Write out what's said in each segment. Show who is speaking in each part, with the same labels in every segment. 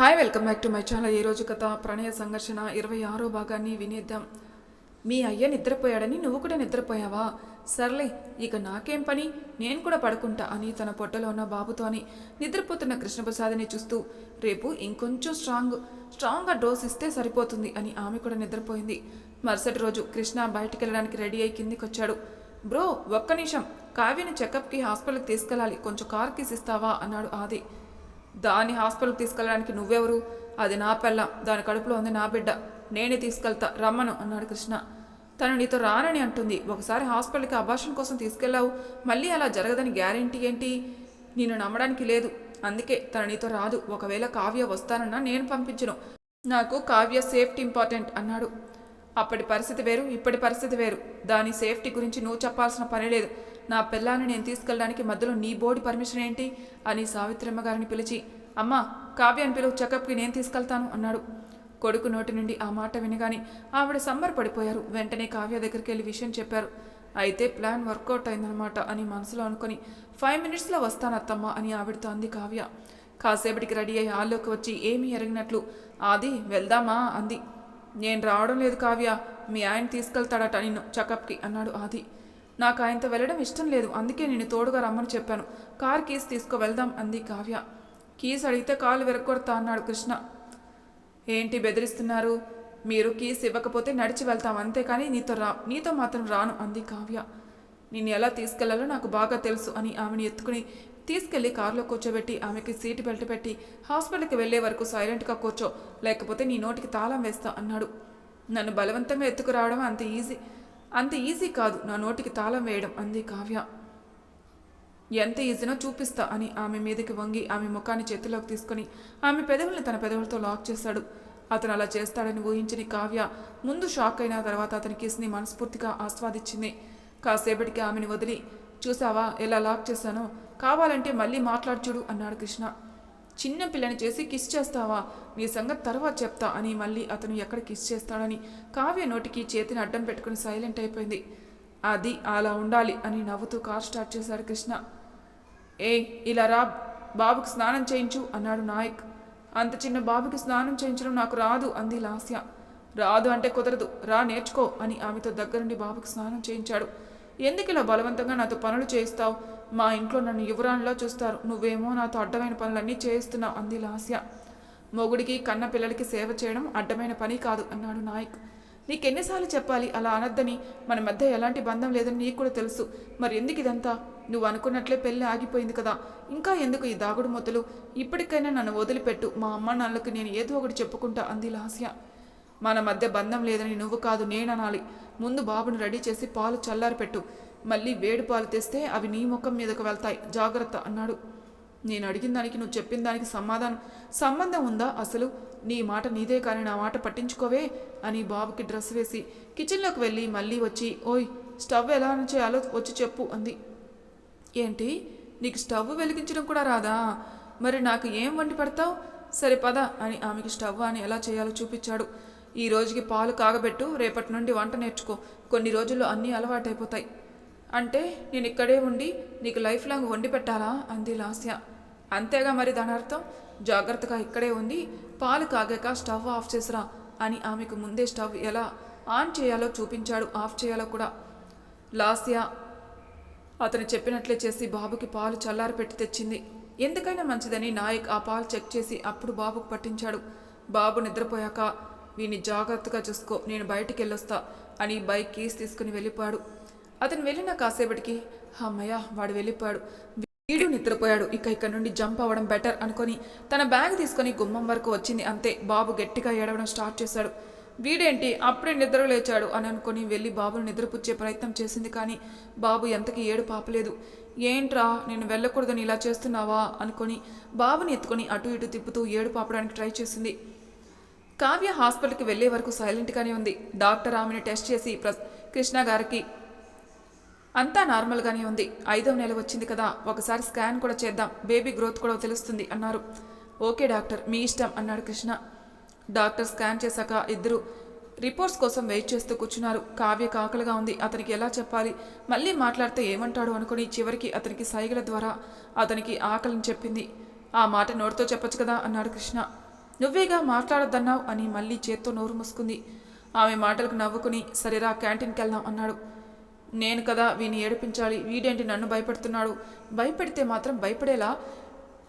Speaker 1: Hi welcome back to my channel ఈరోజు కథ ప్రణయ సంఘర్షణ ఇరవై ఆరో భాగాన్ని వినేద్దాం. మీ అయ్య నిద్రపోయాడని నువ్వు కూడా నిద్రపోయావా? సర్లే ఇక నాకేం పని? నేను కూడా పడుకుంటా అని తన పొట్టలో ఉన్న బాబుతో అని నిద్రపోతున్న కృష్ణప్రసాద్ని చూస్తూ రేపు ఇంకొంచెం స్ట్రాంగ్ స్ట్రాంగ్గా డోస్ ఇస్తే సరిపోతుంది అని ఆమె కూడా నిద్రపోయింది. మరుసటి రోజు కృష్ణ బయటికి వెళ్ళడానికి రెడీ అయి కిందికి వచ్చాడు బ్రో ఒక్క నిమిషం. కావ్యని చెకప్కి హాస్పిటల్కి తీసుకెళ్ళాలి. కొంచెం కార్ ఇస్తావా అన్నాడు ఆది. దాన్ని హాస్పిటల్కి తీసుకెళ్ళడానికి నువ్వెవరు? అది నా పెళ్ళ. దాని కడుపులో ఉంది నా బిడ్డ. నేనే తీసుకెళ్తా. రమ్మను అన్నాడు కృష్ణ. తను నీతో రానని అంటుంది. ఒకసారి హాస్పిటల్కి అబార్షన్ కోసం తీసుకెళ్ళావు. మళ్ళీ అలా జరగదని గ్యారెంటీ ఏంటి? నేను నమ్మడానికి లేదు. అందుకే తన నీతో రాదు. ఒకవేళ కావ్య వస్తానన్నా నేను పంపించను. నాకు కావ్య సేఫ్టీ ఇంపార్టెంట్ అన్నాడు. అప్పటి పరిస్థితి వేరు ఇప్పటి పరిస్థితి వేరు. దాని సేఫ్టీ గురించి నువ్వు చెప్పాల్సిన పని లేదు. నా పిల్లాన్ని నేను తీసుకెళ్ళడానికి మధ్యలో నీ బోర్డు పర్మిషన్ ఏంటి? అని సావిత్రమ్మ గారిని పిలిచి అమ్మా కావ్య అని పిలువు చెకప్కి నేను తీసుకెళ్తాను అన్నాడు. కొడుకు నోటి నుండి ఆ మాట వినగానే ఆవిడ సంబరపడిపోయారు. వెంటనే కావ్య దగ్గరికి వెళ్ళి విషయం చెప్పారు. అయితే ప్లాన్ వర్కౌట్ అయిందనమాట అని మనసులో అనుకొని ఫైవ్ మినిట్స్లో వస్తాను అత్తమ్మ అని ఆవిడతో అంది కావ్య. కాసేపటికి రెడీ అయ్యి హాల్లోకి వచ్చి ఏమీ ఎరగినట్లు ఆది వెళ్దామా అంది. నేను రావడం లేదు కావ్య. మీ ఆయన తీసుకెళ్తాడట నిన్ను చెకప్కి అన్నాడు ఆది. నాకు ఆయనతో వెళ్ళడం ఇష్టం లేదు. అందుకే నేను తోడుగా రమ్మని చెప్పాను. కార్ కీస్ తీసుకో వెళ్దాం అంది కావ్య. కీస్ అడిగితే కాలు విరగొడతా అన్నాడు కృష్ణ. ఏంటి బెదిరిస్తున్నారు? మీరు కీస్ ఇవ్వకపోతే నడిచి వెళ్తాం. అంతేకాని నీతో రా నీతో మాత్రం రాను అంది కావ్య. నేను ఎలా తీసుకెళ్ళాలో నాకు బాగా తెలుసు అని ఆమెను ఎత్తుకుని తీసుకెళ్ళి కారులో కూర్చోబెట్టి ఆమెకి సీటు బెల్ట్ పెట్టి హాస్పిటల్కి వెళ్ళే వరకు సైలెంట్గా కూర్చో లేకపోతే నీ నోటికి తాళం వేస్తా అన్నాడు. నన్ను బలవంతంగా ఎత్తుకురావడం అంత ఈజీ. అంత ఈజీ కాదు నా నోటికి తాళం వేయడం అంది కావ్య. ఎంత ఈజీనో చూపిస్తా అని ఆమె మీదకి వంగి ఆమె ముఖాన్ని చేతిలోకి తీసుకొని ఆమె పెదవుల్ని తన పెదవులతో లాక్ చేశాడు. అతను అలా చేస్తాడని ఊహించని కావ్య ముందు షాక్ అయిన తర్వాత అతని కిస్ని మనస్ఫూర్తిగా ఆస్వాదించింది. కాసేపటికి ఆమెను వదిలి చూసావా ఎలా లాక్ చేశానో? కావాలంటే మళ్ళీ మాట్లాడుచుడు అన్నాడు కృష్ణ. చిన్న పిల్లని చేసి కిస్ చేస్తావా? నీ సంగతి తర్వాత చెప్తా అని మళ్ళీ అతను ఎక్కడ కిస్ చేస్తాడని కావ్య నోటికి చేతిని అడ్డం పెట్టుకుని సైలెంట్ అయిపోయింది. అది అలా ఉండాలి అని నవ్వుతూ కార్ స్టార్ట్ చేశాడు కృష్ణ. ఏ ఇలా రా బాబుకి స్నానం చేయించు అన్నాడు నాయక్. అంత చిన్న బాబుకి స్నానం చేయించడం నాకు రాదు అంది లాస్య. రాదు అంటే కుదరదు రా నేర్చుకో అని ఆమెతో దగ్గరుండి బాబుకి స్నానం చేయించాడు. ఎందుకు ఇలా బలవంతంగా నాతో పనులు చేయిస్తావు? మా ఇంట్లో నన్ను యువరాణిలో చూస్తారు. నువ్వేమో నాతో అడ్డమైన పనులన్నీ చేయిస్తున్నావు అంది లాస్య. మొగుడికి కన్న పిల్లలకి సేవ చేయడం అడ్డమైన పని కాదు అన్నాడు నాయక్. నీకెన్నిసార్లు చెప్పాలి అలా అనద్దని? మన మధ్య ఎలాంటి బంధం లేదని నీకు కూడా తెలుసు. మరి ఎందుకు ఇదంతా? నువ్వు అనుకున్నట్లే పెళ్ళి ఆగిపోయింది కదా. ఇంకా ఎందుకు ఈ దాగుడు మొదలు ఇప్పటికైనా నన్ను వదిలిపెట్టు. మా అమ్మ నాన్నలకు నేను ఏదో ఒకటి చెప్పుకుంటా అంది లాస్య. మన మధ్య బంధం లేదని నువ్వు కాదు నేను అనాలి ముందు బాబుని రెడీ చేసి పాలు చల్లారి పెట్టు మళ్ళీ వేడి పాలు తెస్తే అవి నీ ముఖం మీదకు వెళ్తాయి. జాగ్రత్త అన్నాడు. నేను అడిగిన దానికి నువ్వు చెప్పిన దానికి సమాధానం సంబంధం ఉందా? అసలు నీ మాట నీదే కానీ నా మాట పట్టించుకోవే అని బాబుకి డ్రెస్ వేసి కిచెన్లోకి వెళ్ళి మళ్ళీ వచ్చి ఓయ్ స్టవ్ ఎలా చేయాలో వచ్చి చెప్పు అంది. ఏంటి? నీకు స్టవ్ వెలిగించడం కూడా రాదా? మరి నాకు ఏం వండి పెడతావు? సరే పద అని ఆమెకి స్టవ్ అని ఎలా చేయాలో చూపించాడు. ఈ రోజుకి పాలు కాగబెట్టు రేపటి నుండి వంట నేర్చుకో. కొన్ని రోజుల్లో అన్నీ అలవాటైపోతాయి. అంటే నేను ఇక్కడే ఉండి నీకు లైఫ్ లాంగ్ వండి పెట్టాలా? అంది లాస్య. అంతేగా మరి దాని అర్థం జాగ్రత్తగా ఇక్కడే ఉంది పాలు కాగాక స్టవ్ ఆఫ్ చేసిరా అని ఆమెకు ముందే స్టవ్ ఎలా ఆన్ చేయాలో చూపించాడు. ఆఫ్ చేయాలో కూడా. లాస్య అతను చెప్పినట్లే చేసి బాబుకి పాలు చల్లారి పెట్టి తెచ్చింది. ఎందుకైనా మంచిదని నాయక్ ఆ పాలు చెక్ చేసి అప్పుడు బాబుకు పట్టించాడు. బాబు నిద్రపోయాక వీని జాగ్రత్తగా చూసుకో నేను బయటికి వెళ్ళొస్తా అని బైక్ కీస్ తీసుకుని వెళ్ళిపోయాడు. అతను వెళ్ళిన కాసేపటికి అమ్మయ్య వాడు వెళ్ళిపోయాడు. వీడు నిద్రపోయాడు. ఇక ఇక్కడ నుండి జంప్ అవ్వడం బెటర్ అనుకొని తన బ్యాగ్ తీసుకొని గుమ్మం వరకు వచ్చింది. అంతే బాబు గట్టిగా ఏడవడం స్టార్ట్ చేశాడు. వీడేంటి? అప్పుడే నిద్ర లేచాడు అని అనుకుని వెళ్ళి బాబును నిద్రపుచ్చే ప్రయత్నం చేసింది కానీ బాబు ఎంతకి ఏడు పాపలేదు. ఏంట్రా నేను వెళ్ళకూడదని ఇలా చేస్తున్నావా? అనుకొని బాబుని ఎత్తుకొని అటు ఇటు తిప్పుతూ ఏడు పాపడానికి ట్రై చేసింది. కావ్య హాస్పిటల్కి వెళ్ళే వరకు సైలెంట్గానే ఉంది. డాక్టర్ ఆమెను టెస్ట్ చేసి ప్ర కృష్ణ గారికి అంతా నార్మల్గానే ఉంది. ఐదవ నెల వచ్చింది కదా. ఒకసారి స్కాన్ కూడా చేద్దాం. బేబీ గ్రోత్ కూడా తెలుస్తుంది అన్నారు. ఓకే డాక్టర్ మీ ఇష్టం అన్నాడు కృష్ణ. డాక్టర్ స్కాన్ చేశాక ఇద్దరు రిపోర్ట్స్ కోసం వెయిట్ చేస్తూ కూర్చున్నారు. కావ్య కాకలుగా ఉంది. అతనికి ఎలా చెప్పాలి? మళ్ళీ మాట్లాడితే ఏమంటాడు అనుకుని చివరికి అతనికి సైగల ద్వారా అతనికి ఆకలిని చెప్పింది. ఆ మాట నోటితో చెప్పొచ్చు కదా అన్నాడు కృష్ణ. నువ్వేగా మాట్లాడొద్దన్నావు అని మళ్ళీ చేత్తో నోరు మూసుకుంది. ఆమె మాటలకు నవ్వుకుని సరేరా క్యాంటీన్కి వెళ్దాం అన్నాడు. నేను కదా వీని ఏడిపించాలి వీడేంటి నన్ను భయపెడుతున్నాడు? భయపెడితే మాత్రం భయపడేలా?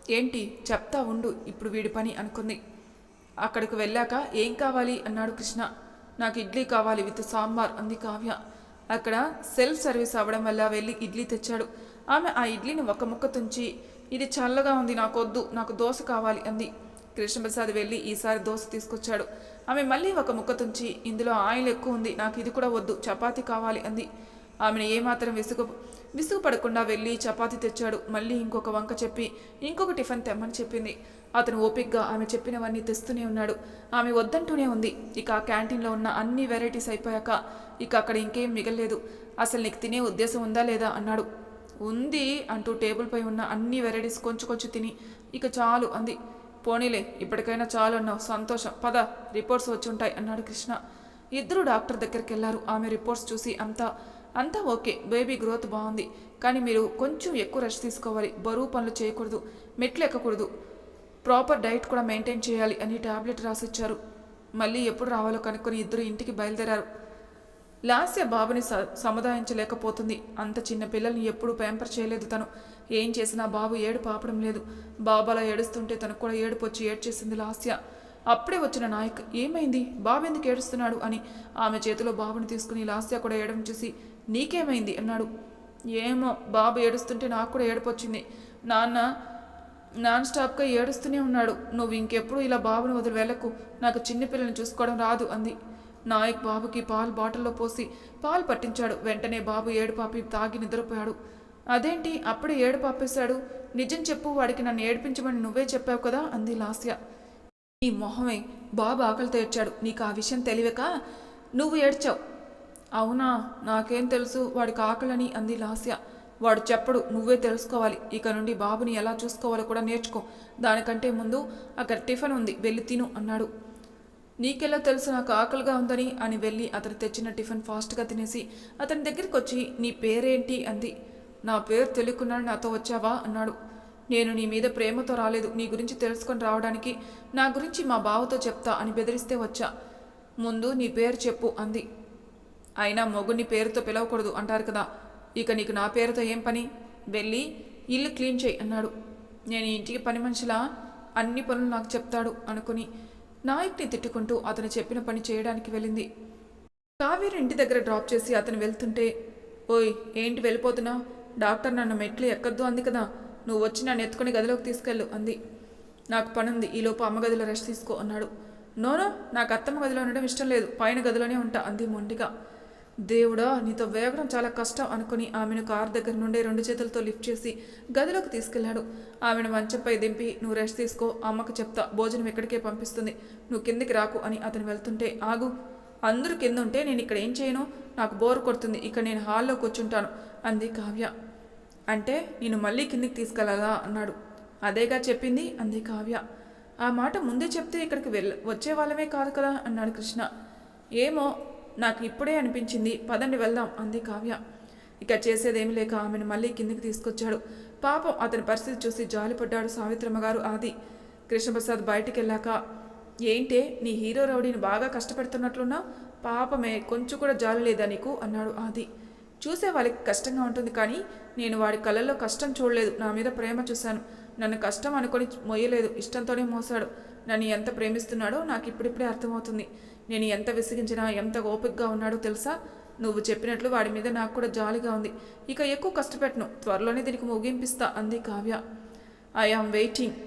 Speaker 1: ఏంటి? చెప్తా ఉండు ఇప్పుడు వీడి పని అనుకుంది. అక్కడికి వెళ్ళాక ఏం కావాలి? అన్నాడు కృష్ణ. నాకు ఇడ్లీ కావాలి విత్ సాంబార్ అంది కావ్య. అక్కడ సెల్ఫ్ సర్వీస్ అవ్వడం వల్ల వెళ్ళి ఇడ్లీ తెచ్చాడు. ఆమె ఆ ఇడ్లీని ఒక ముక్క తుంచి ఇది చల్లగా ఉంది నాకు వద్దు నాకు దోశ కావాలి అంది. కృష్ణప్రసాద్ వెళ్ళి ఈసారి దోశ తీసుకొచ్చాడు. ఆమె మళ్ళీ ఒక ముక్క తుంచి ఇందులో ఆయిల్ ఎక్కువ ఉంది నాకు ఇది కూడా వద్దు చపాతీ కావాలి అంది. ఆమెను ఏమాత్రం విసుగు విసుగు పడకుండా వెళ్ళి చపాతి తెచ్చాడు. మళ్ళీ ఇంకొక వంక చెప్పి ఇంకొక టిఫిన్ తెమ్మని చెప్పింది. అతను ఓపిక్గా ఆమె చెప్పినవన్నీ తెస్తూనే ఉన్నాడు. ఆమె వద్దంటూనే ఉంది. ఇక ఆ క్యాంటీన్లో ఉన్న అన్ని వెరైటీస్ అయిపోయాక ఇక అక్కడ ఇంకేం మిగలలేదు. అసలు నీకు తినే ఉద్దేశం ఉందా లేదా? అన్నాడు. ఉంది అంటూ టేబుల్పై ఉన్న అన్ని వెరైటీస్ కొంచెం కొంచెం తిని ఇక చాలు అంది. పోనీలే ఇప్పటికైనా చాలు అన్నావు. సంతోషం. పద రిపోర్ట్స్ వచ్చి ఉంటాయి అన్నాడు కృష్ణ. ఇద్దరు డాక్టర్ దగ్గరికి వెళ్ళారు ఆమె రిపోర్ట్స్ చూసి అంతా అంతా ఓకే బేబీ గ్రోత్ బాగుంది. కానీ మీరు కొంచెం ఎక్కువ రెస్ట్ తీసుకోవాలి బరువు పనులు చేయకూడదు మెట్లు ఎక్కకూడదు. ప్రాపర్ డైట్ కూడా మెయింటైన్ చేయాలి అని టాబ్లెట్ రాసిచ్చారు. మళ్ళీ ఎప్పుడు రావాలో కనుక్కొని ఇద్దరు ఇంటికి బయలుదేరారు. లాస్య బాబుని స సముదాయించలేకపోతుంది. అంత చిన్న పిల్లల్ని ఎప్పుడూ ప్యాంపర్ చేయలేదు తను. ఏం చేసినా బాబు ఏడు పాపడం లేదు. బాబు అలా ఏడుస్తుంటే తనకు కూడా ఏడుపు వచ్చి ఏడ్చేసింది లాస్య. అప్పుడే వచ్చిన నాయక్ ఏమైంది? బాబు ఎందుకు ఏడుస్తున్నాడు? అని ఆమె చేతిలో బాబుని తీసుకుని లాస్య కూడా ఏడవం చూసి నీకేమైంది? అన్నాడు. ఏమో బాబు ఏడుస్తుంటే నాకు కూడా ఏడుపొచ్చింది. నాన్న నాన్ స్టాప్గా ఏడుస్తూనే ఉన్నాడు. నువ్వు ఇంకెప్పుడు ఇలా బాబుని వదిలి వెళ్ళకు. నాకు చిన్నపిల్లని చూసుకోవడం రాదు అంది. నాయక్ బాబుకి పాలు బాటిల్లో పోసి పాలు పట్టించాడు. వెంటనే బాబు ఏడు పాపి తాగి నిద్రపోయాడు. అదేంటి? అప్పుడే ఏడు పాపేశాడు నిజం చెప్పు వాడికి నన్ను ఏడిపించమని నువ్వే చెప్పావు కదా అంది లాస్య. నీ మొహమే బాబు ఆకలితో ఏడ్చాడు. నీకు ఆ విషయం తెలియక నువ్వు ఏడ్చావు. అవునా? నాకేం తెలుసు. వాడికి కాకలని అంది లాస్య. వాడు చెప్పడు. నువ్వే తెలుసుకోవాలి. ఇక నుండి బాబుని ఎలా చూసుకోవాలో కూడా నేర్చుకో. దానికంటే ముందు అక్కడ టిఫిన్ ఉంది. వెళ్ళి తిను అన్నాడు. నీకెలా తెలుసు నాకు ఆకలిగా ఉందని? అని వెళ్ళి అతను తెచ్చిన టిఫిన్ ఫాస్ట్గా తినేసి అతని దగ్గరికి వచ్చి నీ పేరేంటి? అంది. నా పేరు తెలియకుండా నాతో వచ్చావా? అన్నాడు. నేను నీ మీద ప్రేమతో రాలేదు. నీ గురించి తెలుసుకొని రావడానికి నా గురించి మా బావతో చెప్తా అని బెదిరిస్తే వచ్చా. ముందు నీ పేరు చెప్పు అంది. అయినా మొగుడిని పేరుతో పిలవకూడదు అంటారు కదా. ఇక నీకు నా పేరుతో ఏం పని? వెళ్ళి ఇల్లు క్లీన్ చేయి అన్నాడు. నేను ఇంటికి పని మనిషిలా? అన్ని పనులు నాకు చెప్తాడు అనుకుని నాయక్ని తిట్టుకుంటూ అతను చెప్పిన పని చేయడానికి వెళ్ళింది. కావేరి ఇంటి దగ్గర డ్రాప్ చేసి అతను వెళ్తుంటే ఓయ్ ఏంటి వెళ్ళిపోతున్నా? డాక్టర్ నన్ను మెట్లు ఎక్కద్దు అంది కదా. నువ్వు వచ్చి నన్ను ఎత్తుకొని గదిలోకి తీసుకెళ్ళు అంది. నాకు పనుంది ఈలోపు అమ్మ గదిలో రెస్ట్ తీసుకో అన్నాడు. నోనో నాకు అత్తమ్మ గదిలో ఉండడం ఇష్టం లేదు. పైన గదిలోనే ఉంటా అంది మొండిగా. దేవుడా నీతో వేగడం చాలా కష్టం అనుకుని ఆమెను కార్ దగ్గర నుండే రెండు చేతులతో లిఫ్ట్ చేసి గదిలోకి తీసుకెళ్ళాడు ఆమెను మంచంపై దింపి నువ్వు రెస్ట్ తీసుకో అమ్మకు చెప్తా భోజనం ఇక్కడికే పంపిస్తుంది. నువ్వు కిందికి రాకు అని అతను వెళ్తుంటే ఆగు అందరూ కింద ఉంటే నేను ఇక్కడ ఏం చేయను? నాకు బోర్ కొడుతుంది ఇక్కడ నేను హాల్లో కూర్చుంటాను అంది కావ్య. అంటే నేను మళ్ళీ కిందికి తీసుకెళ్ళాలా? అన్నాడు. అదేగా చెప్పింది అంది కావ్య. ఆ మాట ముందే చెప్తే ఇక్కడికి వెళ్ళ వచ్చే వాళ్ళమే కాదు కదా అన్నాడు కృష్ణ. ఏమో నాకు ఇప్పుడే అనిపించింది. పదండి వెళ్దాం అంది కావ్య. ఇక చేసేదేమీ లేక ఆమెను మళ్ళీ కిందికి తీసుకొచ్చాడు. పాపం అతని పరిస్థితి చూసి జాలిపడ్డాడు సావిత్రమ్మ గారు ఆది. కృష్ణప్రసాద్ బయటికి వెళ్ళాక ఏంటే నీ హీరో రౌడీని బాగా కష్టపెడుతున్నట్లున్నా? పాపమే కొంచెం కూడా జాలి లేదా నీకు? అన్నాడు ఆది. చూసే వాళ్ళకి కష్టంగా ఉంటుంది కానీ నేను వాడి కళ్ళల్లో కష్టం చూడలేదు. నా మీద ప్రేమ చూశాను. నన్ను కష్టం అనుకొని మొయ్యలేదు ఇష్టంతోనే మోసాడు. నన్ను ఎంత ప్రేమిస్తున్నాడో నాకు ఇప్పుడిప్పుడే అర్థమవుతుంది. నేను ఎంత విసిగించినా ఎంత ఓపికగా ఉన్నాడో తెలుసా? నువ్వు చెప్పినట్లు వాడి మీద నాకు కూడా జాలిగా ఉంది. ఇక ఎక్కువ కష్టపెట్టను. త్వరలోనే దీనికి ముగింపిస్తా అంది కావ్య. ఐ ఆమ్ వెయిటింగ్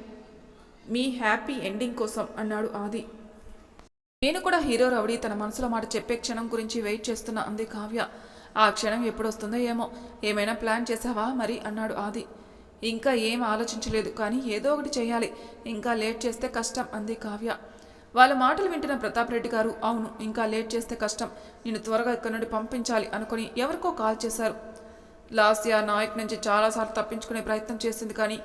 Speaker 1: మీ హ్యాపీ ఎండింగ్ కోసం అన్నాడు ఆది. నేను కూడా హీరో రౌడీ తన మనసులో మాట చెప్పే క్షణం గురించి వెయిట్ చేస్తున్నా అంది కావ్య. ఆ క్షణం ఎప్పుడొస్తుందో ఏమో. ఏమైనా ప్లాన్ చేసావా మరి అన్నాడు ఆది. ఇంకా ఏం ఆలోచించలేదు కానీ ఏదో ఒకటి చేయాలి. ఇంకా లేట్ చేస్తే కష్టం అంది కావ్య. వాళ్ళ మాటలు వింటున్న ప్రతాప్ రెడ్డి గారు అవును ఇంకా లేట్ చేస్తే కష్టం. నేను త్వరగా ఇక్కడ నుండి పంపించాలి అనుకుని ఎవరికో కాల్ చేశారు. లాస్యా నాయక్ నుంచి చాలాసార్లు తప్పించుకునే ప్రయత్నం చేసింది కానీ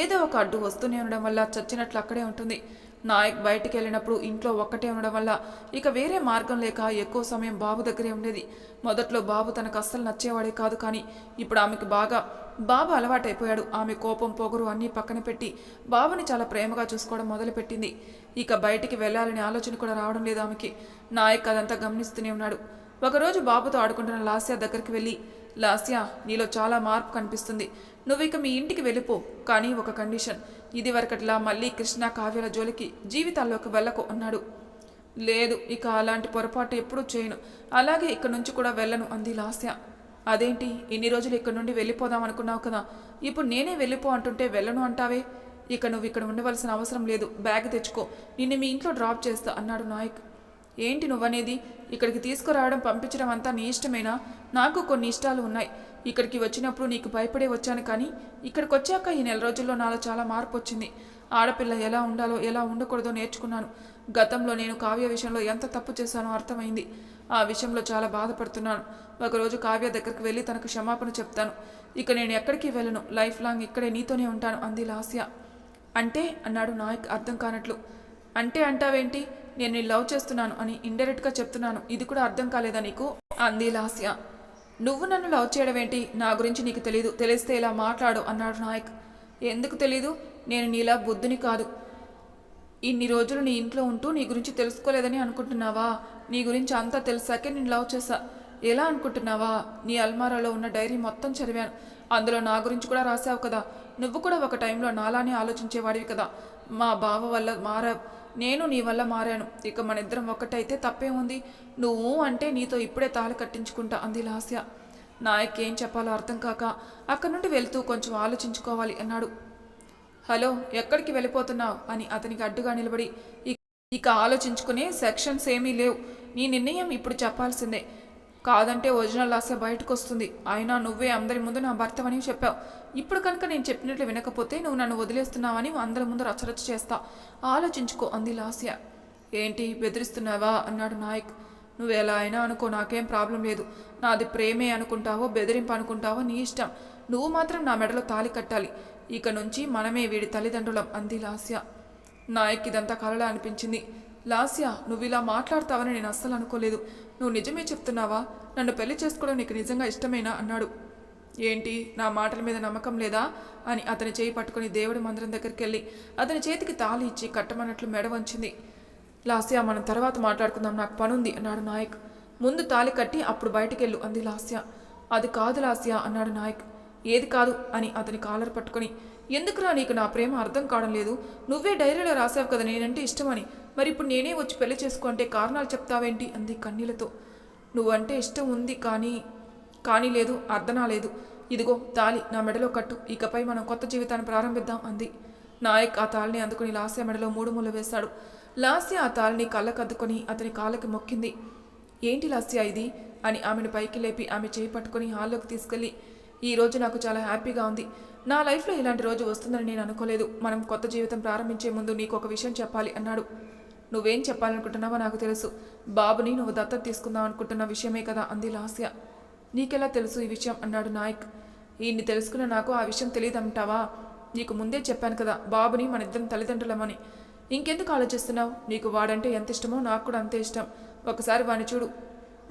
Speaker 1: ఏదో ఒక అడ్డు వస్తూనే ఉండడం వల్ల చచ్చినట్లు అక్కడే ఉంటుంది. నాయక్ బయటికి వెళ్ళినప్పుడు ఇంట్లో ఒక్కటే ఉండడం వల్ల ఇక వేరే మార్గం లేక ఎక్కువ సమయం బాబు దగ్గరే ఉండేది. మొదట్లో బాబు తనకు అస్సలు నచ్చేవాడే కాదు కానీ ఇప్పుడు ఆమెకు బాగా బాబు అలవాటైపోయాడు. ఆమె కోపం పొగరు అన్నీ పక్కన పెట్టి బాబుని చాలా ప్రేమగా చూసుకోవడం మొదలుపెట్టింది. ఇక బయటికి వెళ్ళాలనే ఆలోచన కూడా రావడం లేదు ఆమెకి. నాయక్ అదంతా గమనిస్తూనే ఉన్నాడు. ఒకరోజు బాబుతో ఆడుకుంటున్న లాస్యా దగ్గరికి వెళ్ళి లాస్యా నీలో చాలా మార్పు కనిపిస్తుంది. నువ్వు ఇక మీ ఇంటికి వెళ్ళిపో కానీ ఒక కండిషన్. ఇది వరకట్లా మళ్ళీ కృష్ణ కావ్యల జోలికి జీవితాల్లోకి వెళ్ళకు అన్నాడు. లేదు ఇక అలాంటి పొరపాటు ఎప్పుడూ చేయను. అలాగే ఇక్కడ నుంచి కూడా వెళ్ళను అంది లాస్య. అదేంటి ఇన్ని రోజులు ఇక్కడ నుండి వెళ్ళిపోదాం అనుకున్నావు కదా. ఇప్పుడు నేనే వెళ్ళిపో అంటుంటే వెళ్ళను అంటావే? ఇక నువ్వు ఇక్కడ ఉండవలసిన అవసరం లేదు. బ్యాగ్ తెచ్చుకో. నిన్ను మీ ఇంట్లో డ్రాప్ చేస్తా అన్నాడు నాయక్. ఏంటి నువ్వనేది? ఇక్కడికి తీసుకురావడం పంపించడం అంతా నీ ఇష్టమేనా? నాకు కొన్ని ఇష్టాలు ఉన్నాయి. ఇక్కడికి వచ్చినప్పుడు నీకు భయపడే వచ్చాను కానీ ఇక్కడికి వచ్చాక ఈ నెల రోజుల్లో నాలో చాలా మార్పు వచ్చింది ఆడపిల్ల ఎలా ఉండాలో ఎలా ఉండకూడదో నేర్చుకున్నాను. గతంలో నేను కావ్య విషయంలో ఎంత తప్పు చేశానో అర్థమైంది. ఆ విషయంలో చాలా బాధపడుతున్నాను. ఒకరోజు కావ్య దగ్గరికి వెళ్ళి తనకు క్షమాపణ చెప్తాను. ఇక నేను ఎక్కడికి వెళ్ళను? లైఫ్ లాంగ్ ఇక్కడే నీతోనే ఉంటాను అంది లాస్య. అంటే? అన్నాడు నాయక్ అర్థం కానట్లు. అంటే అంటావేంటి? నేను నీ లవ్ చేస్తున్నాను అని ఇండైరెక్ట్గా చెప్తున్నాను. ఇది కూడా అర్థం కాలేదా నీకు? అంది లాస్య. నువ్వు నన్ను లవ్ చేయడం ఏంటి? నా గురించి నీకు తెలీదు. తెలిస్తే ఇలా మాట్లాడు అన్నాడు నాయక్. ఎందుకు తెలీదు? నేను నీలా బుద్ధుని కాదు. ఇన్ని రోజులు నీ ఇంట్లో ఉంటూ నీ గురించి తెలుసుకోలేదని అనుకుంటున్నావా? నీ గురించి అంతా తెలిసాకే నేను లవ్ చేశా. ఎలా అనుకుంటున్నావా? నీ అల్మారాలో ఉన్న డైరీ మొత్తం చదివాను. అందులో నా గురించి కూడా రాసావు కదా. నువ్వు కూడా ఒక టైంలో నాలానే ఆలోచించేవాడివి కదా. మా బావ వల్ల మారా నేను నీ వల్ల మారాను. ఇక మన ఇద్దరం ఒక్కటైతే తప్పే ఉంది. నువ్వు అంటే నీతో ఇప్పుడే తాళి కట్టించుకుంటా అంది లాస్య. నాయకేం చెప్పాలో అర్థం కాక అక్కడి నుండి వెళ్తూ కొంచెం ఆలోచించుకోవాలి అన్నాడు. హలో ఎక్కడికి వెళ్ళిపోతున్నావు? అని అతనికి అడ్డుగా నిలబడి. ఇక ఆలోచించుకునే సెక్షన్స్ ఏమీ లేవు. నీ నిర్ణయం ఇప్పుడు చెప్పాల్సిందే. కాదంటే ఒరిజినల్ లాసే బయటకు వస్తుంది అయినా నువ్వే అందరి ముందు నా భర్తవని చెప్పావు. ఇప్పుడు కనుక నేను చెప్పినట్లు వినకపోతే నువ్వు నన్ను వదిలేస్తున్నావని అందరి ముందు రచరచ చేస్తా. ఆలోచించుకో అంది లాస్య. ఏంటి బెదిరిస్తున్నావా? అన్నాడు నాయక్. నువ్వు ఎలా అయినా అనుకో నాకేం ప్రాబ్లం లేదు. నాది ప్రేమే అనుకుంటావో బెదిరింపు అనుకుంటావో నీ ఇష్టం. నువ్వు మాత్రం నా మెడలో తాలి కట్టాలి. ఇక నుంచి మనమే వీడి తల్లిదండ్రులం అంది లాస్య. నాయక్ ఇదంతా కలలా అనిపించింది. లాస్య నువ్వు ఇలా మాట్లాడతావని నేను అస్సలు అనుకోలేదు. నువ్వు నిజమే చెప్తున్నావా? నన్ను పెళ్ళి చేసుకోవడం నీకు నిజంగా ఇష్టమేనా? అన్నాడు. ఏంటి? నా మాటల మీద నమ్మకం లేదా? అని అతని చేయి పట్టుకుని దేవుడి మందిరం దగ్గరికి వెళ్ళి అతని చేతికి తాళి ఇచ్చి కట్టమన్నట్లు మెడ వంచింది. లాస్య మనం తర్వాత మాట్లాడుకుందాం నాకు పనుంది అన్నాడు నాయక్. ముందు తాళి కట్టి అప్పుడు బయటికెళ్ళు అంది లాస్య. అది కాదు లాస్య అన్నాడు నాయక్. ఏది కాదు? అని అతని కాలర్ పట్టుకొని. ఎందుకురా నీకు నా ప్రేమ అర్థం కావడం లేదు? నువ్వే డైరీలో రాసావు కదా నేనంటే ఇష్టమని. మరి ఇప్పుడు నేనే వచ్చి పెళ్ళి చేసుకుంటే కారణాలు చెప్తావేంటి? అంది కన్నీళ్ళతో. నువ్వంటే ఇష్టం ఉంది కానీ కానీ లేదు అర్థనా లేదు ఇదిగో తాళి నా మెడలో కట్టు ఇకపై మనం కొత్త జీవితాన్ని ప్రారంభిద్దాం అంది. నాయక్ ఆ తాళిని అందుకుని లాస్య మెడలో మూడు ముళ్ళు వేశాడు. లాస్య ఆ తాళిని కళ్ళకద్దుకొని అతని కాళ్ళకి మొక్కింది. ఏంటి లాస్య ఇది? అని ఆమెను పైకి లేపి ఆమె చేయి పట్టుకుని హాల్లోకి తీసుకెళ్ళి ఈ రోజు నాకు చాలా హ్యాపీగా ఉంది. నా లైఫ్లో ఇలాంటి రోజు వస్తుందని నేను అనుకోలేదు. మనం కొత్త జీవితం ప్రారంభించే ముందు నీకు ఒక విషయం చెప్పాలి అన్నాడు. నువ్వేం చెప్పాలనుకుంటున్నావో నాకు తెలుసు. బాబుని నువ్వు దత్తత తీసుకుందాం అనుకుంటున్న విషయమే కదా అంది లాస్య. నీకెలా తెలుసు ఈ విషయం? అన్నాడు నాయక్. ఈయన్ని తెలుసుకున్న నాకు ఆ విషయం తెలియదంటావా? నీకు ముందే చెప్పాను కదా బాబుని మన ఇద్దరం తల్లిదండ్రులమని. ఇంకెందుకు ఆలోచిస్తున్నావు? నీకు వాడంటే ఎంత ఇష్టమో నాకు కూడా అంతే ఇష్టం. ఒకసారి వాడిని చూడు.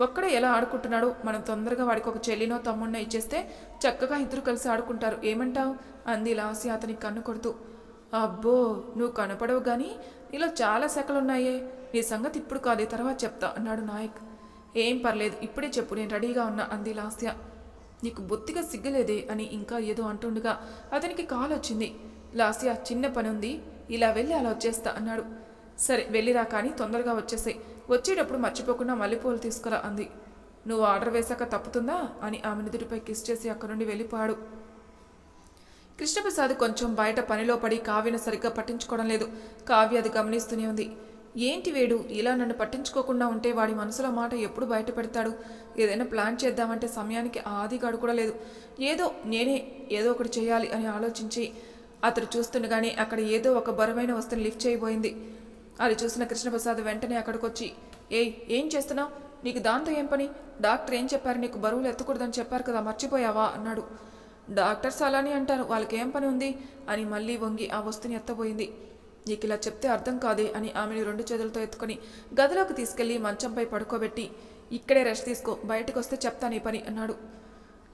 Speaker 1: ఒక్కడే ఎలా ఆడుకుంటున్నాడో మనం తొందరగా వాడికి ఒక చెల్లినో తమ్ముడినో ఇచ్చేస్తే చక్కగా ఇద్దరు కలిసి ఆడుకుంటారు. ఏమంటావు? అంది లాసి అతనికి కన్ను కొడుతూ. అబ్బో నువ్వు కనపడవు కానీ నీలో చాలా శాఖలున్నాయే. నీ సంగతి ఇప్పుడు కాదే తర్వాత చెప్తా అన్నాడు నాయక్. ఏం పర్లేదు ఇప్పుడే చెప్పు నేను రెడీగా ఉన్నా అంది లాస్య. నీకు బొత్తిగా సిగ్గలేదే అని ఇంకా ఏదో అంటుండగా అతనికి కాల్ వచ్చింది. లాస్య చిన్న పని ఉంది ఇలా వెళ్ళి అలా వచ్చేస్తా అన్నాడు. సరే వెళ్ళిరా కానీ తొందరగా వచ్చేసాయి. వచ్చేటప్పుడు మర్చిపోకుండా మల్లెపూలు తీసుకురా అంది. నువ్వు ఆర్డర్ వేశాక తప్పుతుందా అని ఆమె నుదుటిపై కిస్ చేసి అక్కడి నుండి వెళ్ళిపోయాడు. కృష్ణప్రసాద్ కొంచెం బయట పనిలో పడి కావ్యను సరిగ్గా పట్టించుకోవడం లేదు. కావ్య అది గమనిస్తూనే ఉంది. ఏంటి వేడు? ఇలా నన్ను పట్టించుకోకుండా ఉంటే వాడి మనసులో మాట ఎప్పుడు బయట పెడతాడు? ఏదైనా ప్లాన్ చేద్దామంటే సమయానికి ఆదిగాడు కూడా లేదు. ఏదో నేనే ఏదో ఒకటి చేయాలి అని ఆలోచించి అతడు చూస్తుండగానే అక్కడ ఏదో ఒక బరువైన వస్తువుని లిఫ్ట్ చేయబోయింది. అది చూసిన కృష్ణప్రసాద్ వెంటనే అక్కడికి వచ్చి ఏయ్ ఏం చేస్తున్నావు? నీకు దాంతో ఏం పని? డాక్టర్ ఏం చెప్పారు? నీకు బరువులు ఎత్తకూడదని చెప్పారు కదా మర్చిపోయావా? అన్నాడు. డాక్టర్స్ అలానే అంటారు. వాళ్ళకేం పని ఉంది? అని మళ్ళీ వంగి ఆ వస్తుని ఎత్తబోయింది. నీకు ఇలా చెప్తే అర్థం కాదే అని ఆమెను రెండు చేతులతో ఎత్తుకొని గదిలోకి తీసుకెళ్ళి మంచంపై పడుకోబెట్టి ఇక్కడే రెస్ట్ తీసుకో బయటకు వస్తే చెప్తాను ఈ పని అన్నాడు.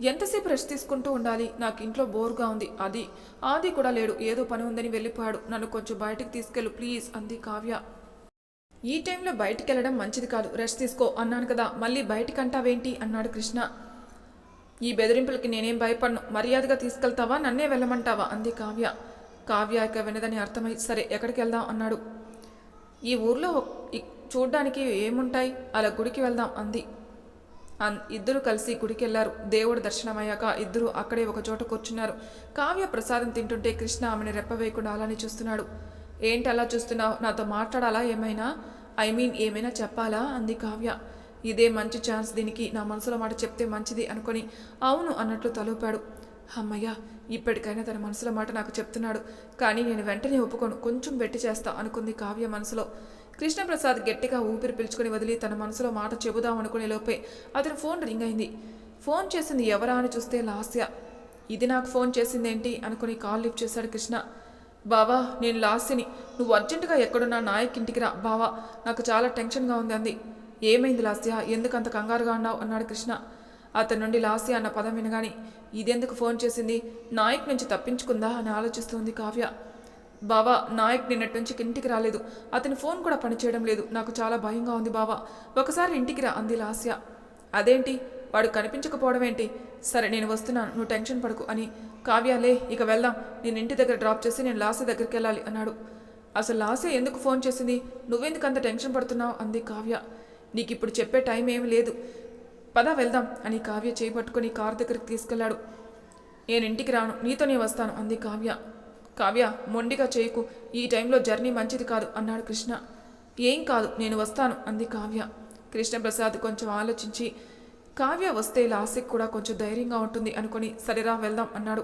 Speaker 1: ఎంతసేపు రెస్ట్ తీసుకుంటూ ఉండాలి? నాకు ఇంట్లో బోర్గా ఉంది. అది ఆది కూడా లేడు. ఏదో పని ఉందని వెళ్ళిపోయాడు. నన్ను కొంచెం బయటకు తీసుకెళ్ళు ప్లీజ్ అంది కావ్య. ఈ టైంలో బయటికి వెళ్ళడం మంచిది కాదు. రెస్ట్ తీసుకో అన్నాను కదా. మళ్ళీ బయటకంటావేంటి? అన్నాడు కృష్ణ. ఈ బెదిరింపులకి నేనేం భయపడను? మర్యాదగా తీసుకెళ్తావా? నన్నే వెళ్ళమంటావా? అంది కావ్య. కావ్య ఇక వినదని అర్థమై సరే ఎక్కడికి వెళ్దాం? అన్నాడు. ఈ ఊర్లో చూడ్డానికి ఏముంటాయి? అలా గుడికి వెళ్దాం అంది. అన్ ఇద్దరు కలిసి గుడికి వెళ్ళారు దేవుడు దర్శనమయ్యాక ఇద్దరు అక్కడే ఒక చోట కూర్చున్నారు. కావ్య ప్రసాదం తింటుంటే కృష్ణ ఆమెను రెప్పవేయకుండా అలానే చూస్తున్నాడు. ఏంటి అలా చూస్తున్నావు? నాతో మాట్లాడాలా ఏమైనా? ఐ మీన్ ఏమైనా చెప్పాలా? అంది కావ్య. ఇదే మంచి ఛాన్స్ దీనికి నా మనసులో మాట చెప్తే మంచిది అనుకొని అవును అన్నట్లు తలూపాడు. అమ్మయ్య ఇప్పటికైనా తన మనసులో మాట నాకు చెప్తున్నాడు. కానీ నేను వెంటనే ఒప్పుకోను. కొంచెం వెట్టి చేస్తా అనుకుంది కావ్య మనసులో. కృష్ణప్రసాద్ గట్టిగా ఊపిరి పీల్చుకుని వదిలి తన మనసులో మాట చెబుదాం అనుకునే లోపే అతని ఫోన్ రింగ్ అయింది. ఫోన్ చేసింది ఎవరా అని చూస్తే లాస్య. ఇది నాకు ఫోన్ చేసిందేంటి అనుకుని కాల్ లిఫ్ట్ చేశాడు కృష్ణ. బావా నేను లాస్యని. నువ్వు అర్జెంటుగా ఎక్కడున్నా నాయక్ ఇంటికి రా. బావా నాకు చాలా టెన్షన్గా ఉంది అంది. ఏమైంది లాస్య? ఎందుకు అంత కంగారుగా అన్నావు? అన్నాడు కృష్ణ. అతని నుండి లాస్య అన్న పదం వినగాని ఇదెందుకు ఫోన్ చేసింది? నాయక్ నుంచి తప్పించుకుందా? అని ఆలోచిస్తుంది కావ్య. బావా నాయక్ నిన్నటి నుంచి ఇంటికి రాలేదు. అతని ఫోన్ కూడా పనిచేయడం లేదు. నాకు చాలా భయంగా ఉంది బావా. ఒకసారి ఇంటికి రా అంది లాస్య. అదేంటి? వాడు కనిపించకపోవడం ఏంటి? సరే నేను వస్తున్నాను. నువ్వు టెన్షన్ పడకు అని. కావ్యాలే ఇక వెళ్దాం. నేను ఇంటి దగ్గర డ్రాప్ చేసి నేను లాస్య దగ్గరికి వెళ్ళాలి అన్నాడు. అసలు లాస్య ఎందుకు ఫోన్ చేసింది? నువ్వెందుకు అంత టెన్షన్ పడుతున్నావు? అంది కావ్య. నీకు ఇప్పుడు చెప్పే టైం ఏమి లేదు. పద వెళ్దాం అని కావ్య చేపట్టుకుని కారు దగ్గరికి తీసుకెళ్ళాడు నేను ఇంటికి రాను నీతోనే వస్తాను అంది కావ్య. కావ్య మొండిగా చేయకు ఈ టైంలో జర్నీ మంచిది కాదు అన్నాడు కృష్ణ. ఏం కాదు నేను వస్తాను అంది కావ్య. కృష్ణప్రసాద్ కొంచెం ఆలోచించి కావ్య వస్తే లాసిక్ కూడా కొంచెం ధైర్యంగా ఉంటుంది అనుకొని సరేరా వెళ్దాం అన్నాడు.